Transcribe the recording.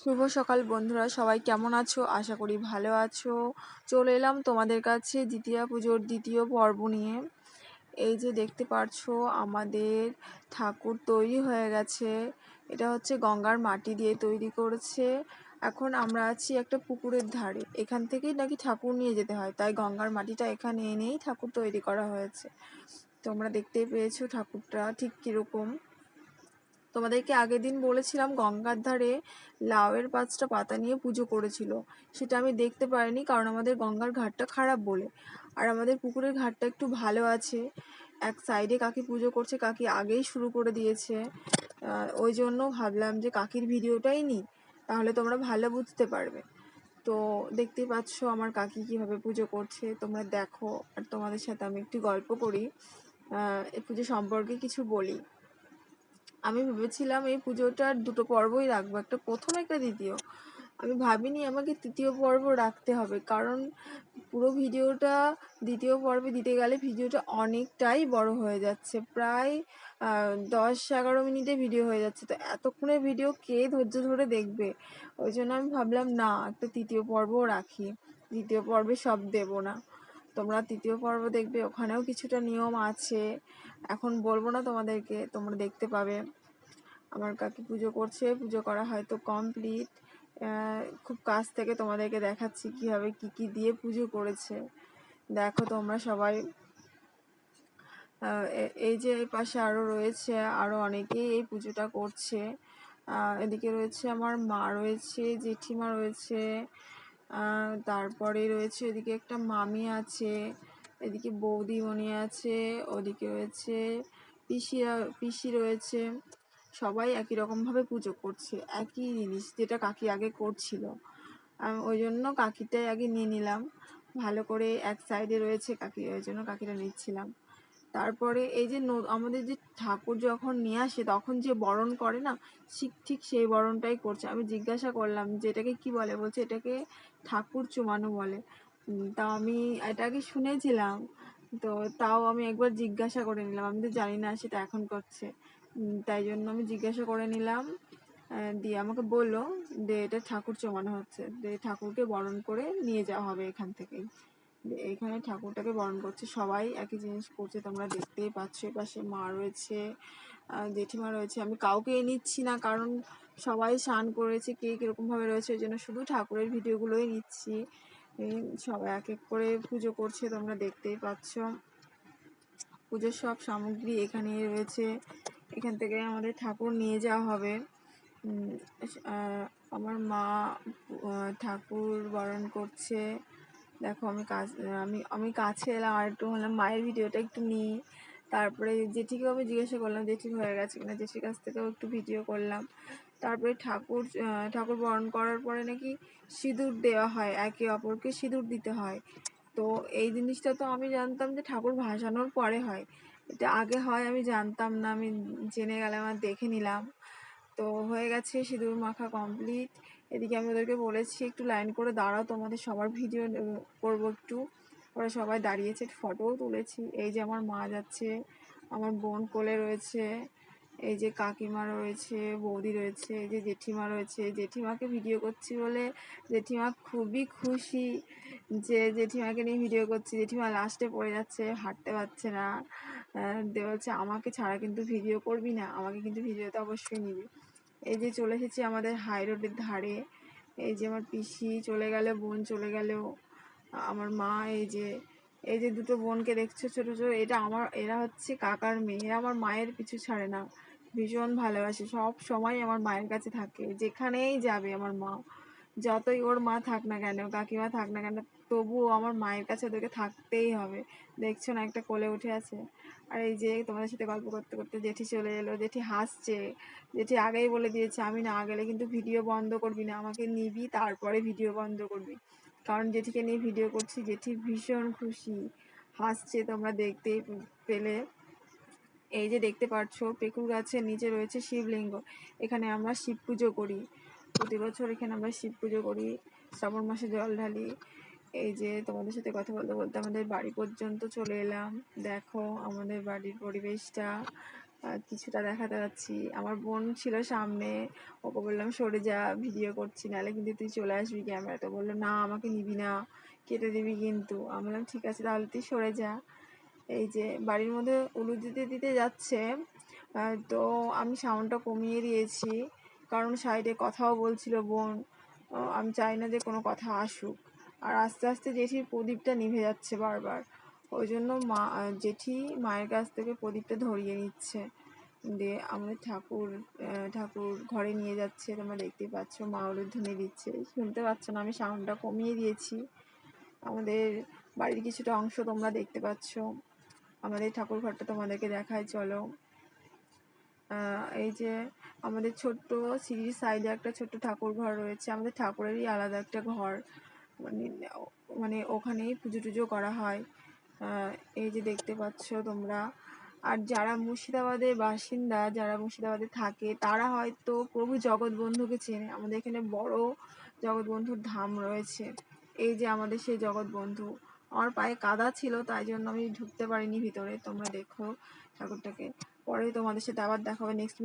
শুভ সকাল বন্ধুরা, সবাই কেমন আছো? আশা করি ভালো আছো। চলে এলাম তোমাদের কাছে দ্বিতীয় পুজোর দ্বিতীয় পর্ব নিয়ে। এই যে দেখতে পারছ, আমাদের ঠাকুর তৈরি হয়ে গেছে। এটা হচ্ছে গঙ্গার মাটি দিয়ে তৈরি করেছে। এখন আমরা আছি একটা পুকুরের ধারে। এখান থেকেই নাকি ঠাকুর নিয়ে যেতে হয়। তাই গঙ্গার মাটিটা এখানে এনেই ঠাকুর তৈরি করা হয়েছে। তোমরা দেখতেই পেয়েছ ঠাকুরটা ঠিক কীরকম। তোমাদেরকে আগের দিন বলেছিলাম গঙ্গার ধারে লাউয়ের পাঁচটা পাতা নিয়ে পুজো করেছিল। সেটা আমি দেখতে পারিনি কারণ আমাদের গঙ্গার ঘাটটা খারাপ বলে। আর আমাদের পুকুরের ঘাটটা একটু ভালো আছে। এক সাইডে কাকি পুজো করছে, কাকি আগেই শুরু করে দিয়েছে। ওই জন্য ভাবলাম যে কাকির ভিডিওটাই নিই, তাহলে তোমরা ভালো বুঝতে পারবে। তো দেখতেই পাচ্ছ আমার কাকি কীভাবে পুজো করছে, তোমরা দেখো। আর তোমাদের সাথে আমি একটু গল্প করি। পুজো সম্পর্কে কিছু বলি। আমি ভেবেছিলাম এই পুজোটার দুটো পর্বই রাখব, একটা প্রথম, একটা দ্বিতীয়। আমি ভাবিনি আমাকে তৃতীয় পর্ব রাখতে হবে, কারণ পুরো ভিডিওটা দ্বিতীয় পর্বে দিতে গেলে ভিডিওটা অনেকটাই বড় হয়ে যাচ্ছে, প্রায় দশ, এগারো মিনিটে ভিডিও হয়ে যাচ্ছে। তো এতক্ষণের ভিডিও কে ধৈর্য ধরে দেখবে? ওই জন্য আমি ভাবলাম, না, একটা তৃতীয় পর্বও রাখি। দ্বিতীয় পর্বে সব দেব না। তোমরা তৃতীয় পর্ব দেখবে, ওখানেও কিছুটা নিয়ম আছে। এখন বলব না তোমাদেরকে, তোমরা দেখতে পাবে। আমার কাকি পুজো করছে, পুজো করা হয়তো কমপ্লিট খুব কাছ থেকে তোমাদেরকে দেখাচ্ছি কীভাবে কি কি দিয়ে পুজো করেছে। দেখো তোমরা সবাই। এই যে এই পাশে আরও রয়েছে আরও অনেকেই এই পুজোটা করছে। এদিকে রয়েছে আমার মা, রয়েছে জেঠিমা, রয়েছে তারপরে রয়েছে এদিকে একটা মামি আছে, এদিকে বৌদিমণি আছে, ওদিকে রয়েছে পিসিরা, পিসি রয়েছে। সবাই একই রকমভাবে পুজো করছে, একই জিনিস যেটা কাকি আগে করছিল। ওই জন্য কাকিটাই আগে নিয়ে নিলাম। ভালো করে এক সাইডে রয়েছে কাকি, ওই জন্য কাকিটা নিচ্ছিলাম। তারপরে এই যে আমাদের যে ঠাকুর যখন নিয়ে আসে, তখন যে বরণ করে না, ঠিক ঠিক সেই বরণটাই করছে। আমি জিজ্ঞাসা করলাম যে, এটাকে কী বলে? বলছে, এটাকে ঠাকুর চুমানো বলে। তা আমি এটাকে শুনেছিলাম। তো তাও আমি একবার জিজ্ঞাসা করে নিলাম। আমি তো জানি না সেটা এখন করছে। তাই জন্য আমি জিজ্ঞাসা করে নিলাম। দিয়ে আমাকে বলল যে, এটা ঠাকুর চমানো হচ্ছে। যে ঠাকুরকে বরণ করে নিয়ে যাওয়া হবে এখান থেকেই। এখানে ঠাকুরটাকে বরণ করছে। সবাই একই জিনিস করছে, তোমরা দেখতেই পাচ্ছ। পাশে মা রয়েছে জেঠিমা রয়েছে। আমি কাউকে নিচ্ছি না, কারণ সবাই স্নান করেছে, কে কীরকমভাবে রয়েছে, ওই জন্য শুধু ঠাকুরের ভিডিওগুলোই নিচ্ছি। সবাই এক এক করে পুজো করছে, তোমরা দেখতেই পাচ্ছ। পুজোর সব সামগ্রী এখানে রয়েছে। এখান থেকে আমাদের ঠাকুর নিয়ে যাওয়া হবে। আমার মা ঠাকুর বরণ করছে। দেখো, আমি কাজ, আমি আমি কাছে এলাম আর একটু হলাম, মায়ের ভিডিওটা একটু নিই। তারপরে জেঠিকে আমি জিজ্ঞাসা করলাম, জেঠি হয়ে গেছে কিনা? জেঠির কাছ থেকেও একটু ভিডিও করলাম। তারপরে ঠাকুর ঠাকুর বরণ করার পরে নাকি সিঁদুর দেওয়া হয়, একে অপরকে সিঁদুর দিতে হয়। তো এই জিনিসটা তো আমি জানতাম যে ঠাকুর ভাসানোর পরে হয়। এটা আগে হয়, আমি জানতাম না, আমি জেনে গেলাম আর দেখে নিলাম। তো হয়ে গেছে সিঁদুর মাখা কমপ্লিট এদিকে আমি ওদেরকে বলেছি, একটু লাইন করে দাঁড়াও, তোমাদের সবার ভিডিও করব একটু। ওরা সবাই দাঁড়িয়েছে ফটোও তুলেছি। এই যে আমার মা যাচ্ছে, আমার বোন কোলে রয়েছে, এই যে কাকিমা রয়েছে, বৌদি রয়েছে, এই যে জেঠিমা রয়েছে। জেঠিমাকে ভিডিও করছি বলে জেঠিমা খুবই খুশি যে জেঠিমাকে নিয়ে ভিডিও করছি। জেঠিমা লাস্টে পড়ে যাচ্ছে, হাঁটতে পারছে না। দে বলছে আমাকে ছাড়া কিন্তু ভিডিও করবি না, আমাকে কিন্তু ভিডিওতে অবশ্যই নিবি। এই যে চলে এসেছি আমাদের হাই রোডের ধারে। এই যে আমার পিসি চলে গেল, বোন চলে গেল। আমার মা, এই যে এই যে দুটো বোনকে দেখছ ছোটো ছোটো, এটা আমার, এরা হচ্ছে কাকার মেয়ে। এরা আমার মায়ের পিছু ছাড়ে না। ভীষণ ভালোবাসে। সব সময় আমার মায়ের কাছে থাকে। যেখানেই যাবে আমার মা। যতই ওর মা থাক না কেন, কাকিমা থাক না কেন, তবুও আমার মায়ের কাছে ওদেরকে থাকতেই হবে। দেখছ না, একটা কোলে উঠে আছে। আর এই যে তোমাদের সাথে গল্প করতে করতে জেঠি চলে এলো, জেঠি হাসছে। জেঠি আগেই বলে দিয়েছে, আমি না গেলে কিন্তু ভিডিও বন্ধ করবি না, আমাকে নিবি, তারপরে ভিডিও বন্ধ করবি। কারণ জেঠিকে নিয়ে ভিডিও করছি, জেঠি ভীষণ খুশি। হাসছে, তোমরা দেখতেই পেলে। এই যে দেখতে পাচ্ছ, পেকুর গাছের নিচে রয়েছে শিবলিঙ্গ। এখানে আমরা শিব পুজো করি। প্রতি বছর এখানে আমরা শিব পুজো করি, শ্রাবণ মাসে জল ঢালি। এই যে তোমাদের সাথে কথা বলতে বলতে আমাদের বাড়ি পর্যন্ত চলে এলাম। দেখো আমাদের বাড়ির পরিবেশটা কিছুটা দেখাতে পারছি আমার বোন ছিল সামনে, ওকে বললাম, সরে যা ভিডিও করছি, নাহলে কিন্তু তুই চলে আসবি ক্যামেরা তো। বলল, না, আমাকে নিবি না, কেটে দিবি কিন্তু। আমি বললাম, ঠিক আছে, তাহলে তুই সরে যা। এই যে বাড়ির মধ্যে উলু দিতে দিতে যাচ্ছে তো আমি সাউন্ডটা কমিয়ে দিয়েছি। কারণ সাইডে কথাও বলছিল, বোন আমি চাই না যে কোনো কথা আসুক। আর আস্তে আস্তে জেঠির প্রদীপটা নিভে যাচ্ছে বারবার। ওই জন্য মা জেঠি মায়ের কাছ থেকে প্রদীপটা ধরিয়ে নিচ্ছে। দিয়ে আমাদের ঠাকুর ঠাকুর ঘরে নিয়ে যাচ্ছে, তোমরা দেখতেই পাচ্ছ, মা উলুধ্বনি দিচ্ছে। শুনতে পাচ্ছ না, আমি সাউন্ডটা কমিয়ে দিয়েছি। আমাদের বাড়ির কিছুটা অংশ তোমরা দেখতে পাচ্ছ। আমাদের ঠাকুর ঘরটা তোমাদেরকে দেখায়, চলো। এই যে আমাদের ছোট্ট সিঁড়ির সাইডে একটা ছোট্ট ঠাকুর ঘর রয়েছে। আমাদের ঠাকুরেরই আলাদা একটা ঘর। মানে মানে ওখানেই পুজো টুজো করা হয়। এই যে দেখতে পাচ্ছ তোমরা। আর যারা মুর্শিদাবাদের বাসিন্দা, যারা মুর্শিদাবাদে থাকে, তারা হয়তো প্রভু জগৎবন্ধুকে চেনে। আমাদের এখানে বড় জগৎবন্ধুর ধাম রয়েছে। এই যে আমাদের সেই জগৎবন্ধু। আমার পায়ে কাদা ছিল, তাই জন্য আমি ঢুকতে পারিনি ভিতরে। তোমরা দেখো ঠাকুরটাকে। পরে তোমাদের সাথে আবার দেখা হবে নেক্সট